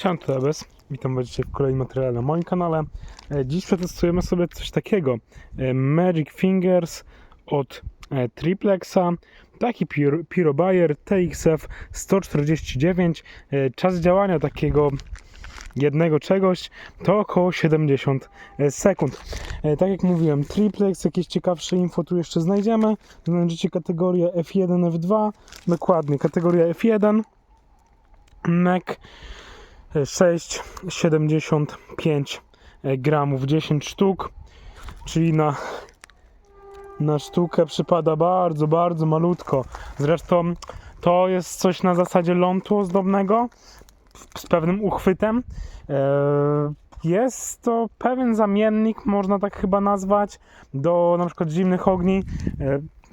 Siema, to Ebes. Witam Was w kolejnym materiale na moim kanale. E, Dziś przetestujemy sobie coś takiego. E, Magic Fingers od e, Triplexa. Taki Pir- Piro Bayer TXF 149. E, Czas działania takiego jednego czegoś to około 70 sekund. Tak jak mówiłem, Triplex, jakieś ciekawsze info tu jeszcze znajdziemy. Znajdziecie kategorię F1, F2. Dokładnie, kategoria F1. NEC 6,75 gramów 10 sztuk, czyli na, na sztukę przypada bardzo, bardzo malutko. Zresztą to jest coś na zasadzie lądu ozdobnego z pewnym uchwytem. E, Jest to pewien zamiennik, można tak chyba nazwać, do na przykład zimnych ogni.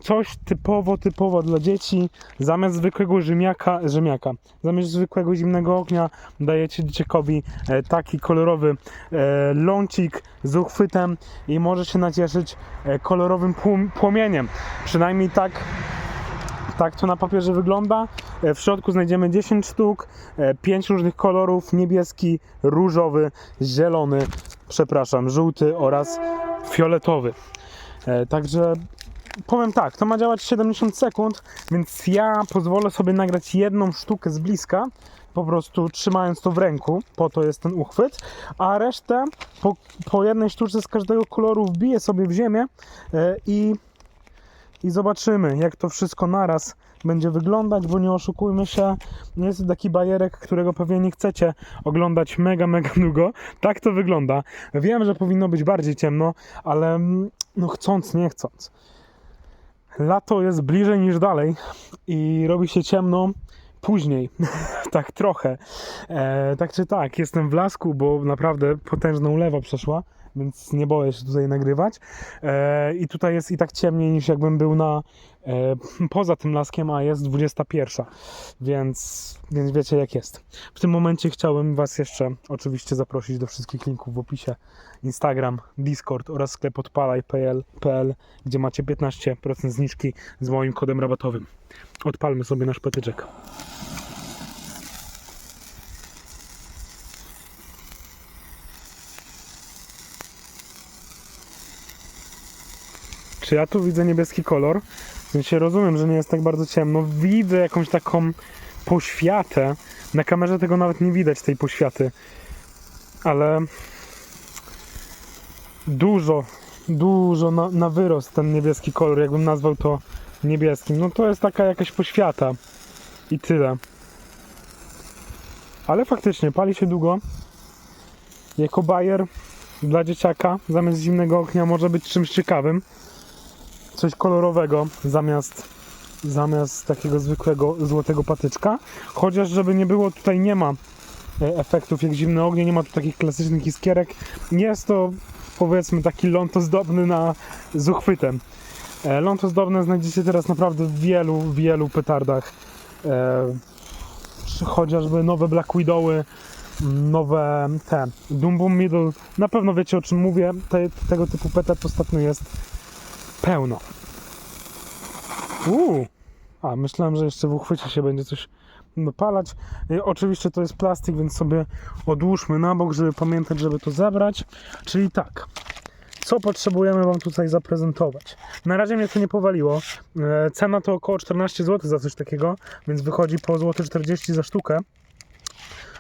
Coś typowo, typowo dla dzieci. Zamiast zwykłego rzemiaka, rzemiaka, zamiast zwykłego zimnego ognia dajecie dzieciakowi e, taki kolorowy e, lącik z uchwytem i może się nacieszyć e, kolorowym płom- płomieniem. Przynajmniej tak tak to na papierze wygląda. W środku znajdziemy 10 sztuk, 5 różnych kolorów: niebieski, różowy, zielony, przepraszam, żółty oraz fioletowy. Także powiem tak, to ma działać 70 sekund, więc ja pozwolę sobie nagrać jedną sztukę z bliska, po prostu trzymając to w ręku, po to jest ten uchwyt, a resztę po, po jednej sztuce z każdego koloru wbiję sobie w ziemię e, i i zobaczymy, jak to wszystko naraz będzie wyglądać, bo nie oszukujmy się, nie jest to taki bajerek, którego pewnie nie chcecie oglądać mega, mega długo. Tak to wygląda. Wiem, że powinno być bardziej ciemno, ale mm, no chcąc, nie chcąc. Lato jest bliżej niż dalej i robi się ciemno później, tak trochę. E, tak czy tak, jestem w lasku, bo naprawdę potężna ulewa przeszła, więc nie boję się tutaj nagrywać. E, I tutaj jest i tak ciemniej niż jakbym był na e, poza tym laskiem, a jest 21. Więc, więc wiecie jak jest. W tym momencie chciałbym Was jeszcze oczywiście zaprosić do wszystkich linków w opisie. Instagram, Discord oraz sklep odpalaj.pl, gdzie macie 15% zniżki z moim kodem rabatowym. Odpalmy sobie nasz patyczek. Czy ja tu widzę niebieski kolor? W sensie rozumiem, że nie jest tak bardzo ciemno. Widzę jakąś taką poświatę. Na kamerze tego nawet nie widać, tej poświaty. Ale dużo, dużo na, na wyrost ten niebieski kolor, jakbym nazwał to niebieskim. No to jest taka jakaś poświata. I tyle. Ale faktycznie pali się długo. Jako bajer dla dzieciaka zamiast zimnego ognia może być czymś ciekawym coś kolorowego zamiast, zamiast takiego zwykłego złotego patyczka. Chociaż żeby nie było, tutaj nie ma e, efektów jak zimne ognie, nie ma tu takich klasycznych iskierek. Jest to powiedzmy taki ląd ozdobny na, z uchwytem. E, Ląd ozdobny znajdziecie teraz naprawdę w wielu, wielu petardach. E, chociażby nowe Black Widowy, nowe te Doom Boom Middle. Na pewno wiecie o czym mówię. Te, tego typu petard ostatnio jest pełno. Uuu. A, myślałem, że jeszcze w uchwycie się będzie coś dopalać. I oczywiście to jest plastik, więc sobie odłóżmy na bok, żeby pamiętać, żeby to zabrać. Czyli tak. Co potrzebujemy Wam tutaj zaprezentować? Na razie mnie to nie powaliło. E, Cena to około 14 zł za coś takiego, więc wychodzi po złoty 40 za sztukę.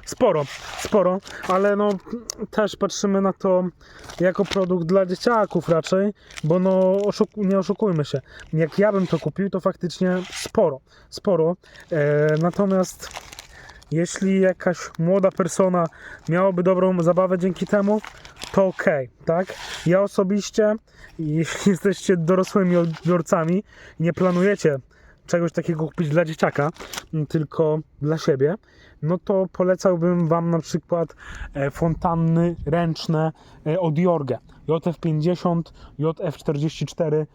Sporo, sporo, ale no też patrzymy na to jako produkt dla dzieciaków raczej, bo no nie oszukujmy się. Jak ja bym to kupił, to faktycznie sporo, sporo. E, natomiast jeśli jakaś młoda persona miałaby dobrą zabawę dzięki temu, to okej, tak? Ja osobiście, jeśli jesteście dorosłymi odbiorcami i nie planujecie czegoś takiego kupić dla dzieciaka, tylko dla siebie, no to polecałbym Wam na przykład e, fontanny ręczne e, od Jorge. JF50, JF44 e,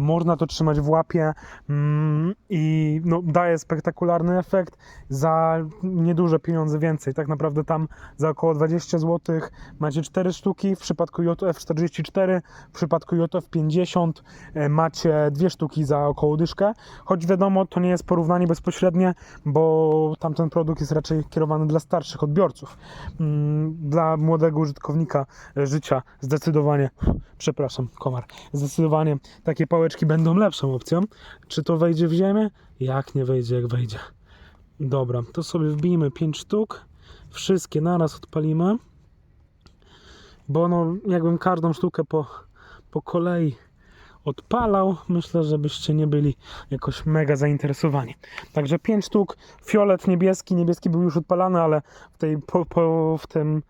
można to trzymać w łapie mm, i no, daje spektakularny efekt za nieduże pieniądze więcej. Tak naprawdę tam za około 20 zł macie 4 sztuki, w przypadku JF44, w przypadku JF50 e, macie dwie sztuki za około dyszkę, choć wiadomo, to nie jest porównanie bezpośrednie, bo tamten produkt jest raczej kierowany dla starszych odbiorców. Mm, Dla młodego użytkownika e, życia zdecydowanie, przepraszam, komar, zdecydowanie takie pałeczki będą lepszą opcją. Czy to wejdzie w ziemię? Jak nie wejdzie, jak wejdzie. Dobra, to sobie wbijmy 5 sztuk. Wszystkie naraz odpalimy. Bo no, jakbym każdą sztukę po, po kolei odpalał, myślę, żebyście nie byli jakoś mega zainteresowani. Także 5 sztuk, fiolet niebieski, niebieski był już odpalany, ale w, tej, po, po, w, tym,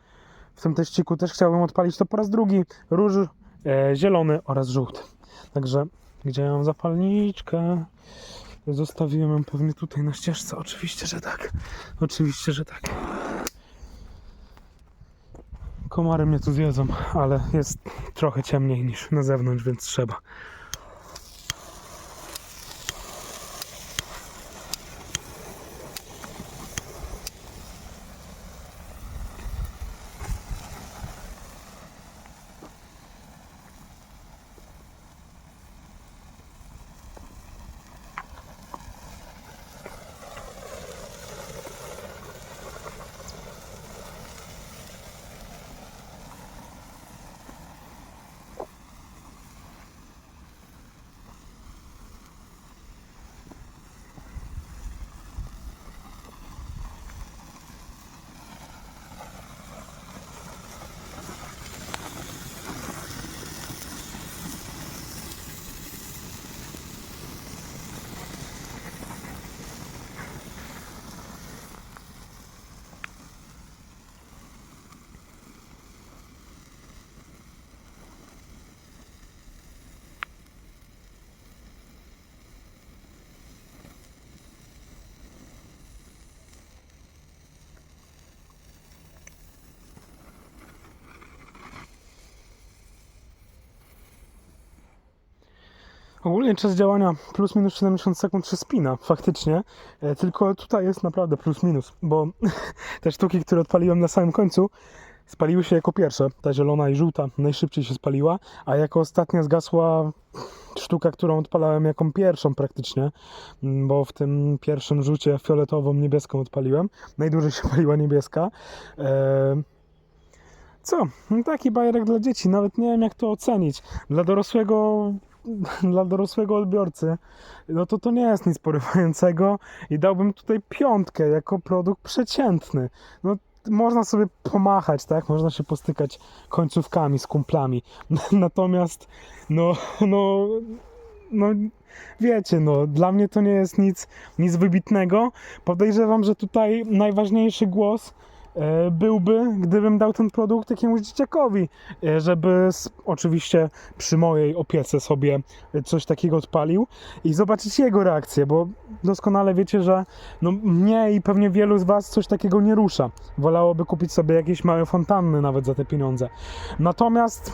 w tym teściku też chciałbym odpalić to po raz drugi, róż, e, zielony oraz żółty. Także gdzie mam zapalniczkę? Zostawiłem ją pewnie tutaj na ścieżce. Oczywiście, że tak. Oczywiście, że tak. Komary mnie tu zjedzą, ale jest trochę ciemniej niż na zewnątrz, więc trzeba. Ogólnie czas działania plus minus 70 sekund się spina, faktycznie. E, Tylko tutaj jest naprawdę plus minus, bo te sztuki, które odpaliłem na samym końcu, spaliły się jako pierwsze. Ta zielona i żółta najszybciej się spaliła, a jako ostatnia zgasła sztuka, którą odpalałem jaką pierwszą praktycznie, m, bo w tym pierwszym rzucie fioletową, niebieską odpaliłem. Najdłużej się paliła niebieska. E, Co? No Taki bajerek dla dzieci, nawet nie wiem jak to ocenić. Dla dorosłego dla dorosłego odbiorcy, no to to nie jest nic porywającego i dałbym tutaj piątkę jako produkt przeciętny. No można sobie pomachać, tak? Można się postykać końcówkami z kumplami. Natomiast no, no, no wiecie, no dla mnie to nie jest nic, nic wybitnego. Podejrzewam, że tutaj najważniejszy głos byłby, gdybym dał ten produkt jakiemuś dzieciakowi, e, żeby oczywiście przy mojej opiece sobie coś takiego odpalił i zobaczyć jego reakcję, bo doskonale wiecie, że no, mnie i pewnie wielu z Was coś takiego nie rusza. Wolałoby kupić sobie jakieś małe fontanny nawet za te pieniądze. Natomiast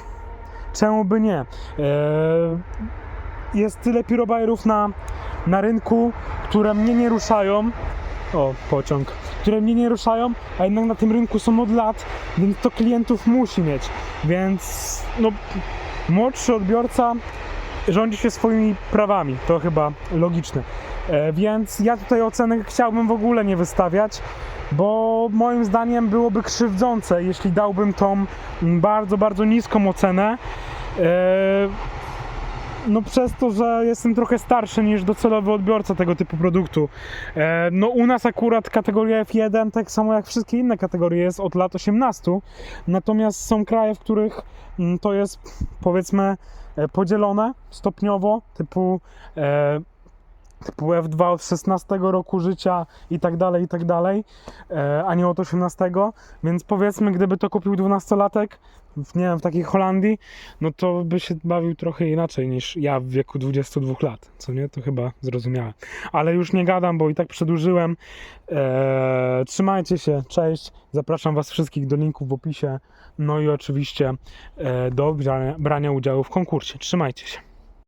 czemu by nie? Eee, jest tyle pirobajerów na, na rynku, które mnie nie ruszają. O, pociąg. Które mnie nie ruszają, a jednak na tym rynku są od lat, więc to klientów musi mieć. Więc no, młodszy odbiorca rządzi się swoimi prawami. To chyba logiczne. E, więc ja tutaj oceny chciałbym w ogóle nie wystawiać, bo moim zdaniem byłoby krzywdzące, jeśli dałbym tą bardzo, bardzo niską ocenę. No przez to, że jestem trochę starszy niż docelowy odbiorca tego typu produktu. E, no u nas akurat kategoria F1, tak samo jak wszystkie inne kategorie, jest od lat 18. Natomiast są kraje, w których mm, to jest powiedzmy e, podzielone stopniowo, typu e, typu F2 od 16 roku życia i tak dalej, i tak dalej, e, a nie od 18. Więc powiedzmy, gdyby to kupił 12-latek, w, nie wiem, w takiej Holandii, no to by się bawił trochę inaczej niż ja w wieku 22 lat, co nie? To chyba zrozumiałe. Ale już nie gadam, bo i tak przedłużyłem. E, trzymajcie się, cześć. Zapraszam Was wszystkich do linków w opisie. No i oczywiście e, do brania, brania udziału w konkursie. Trzymajcie się.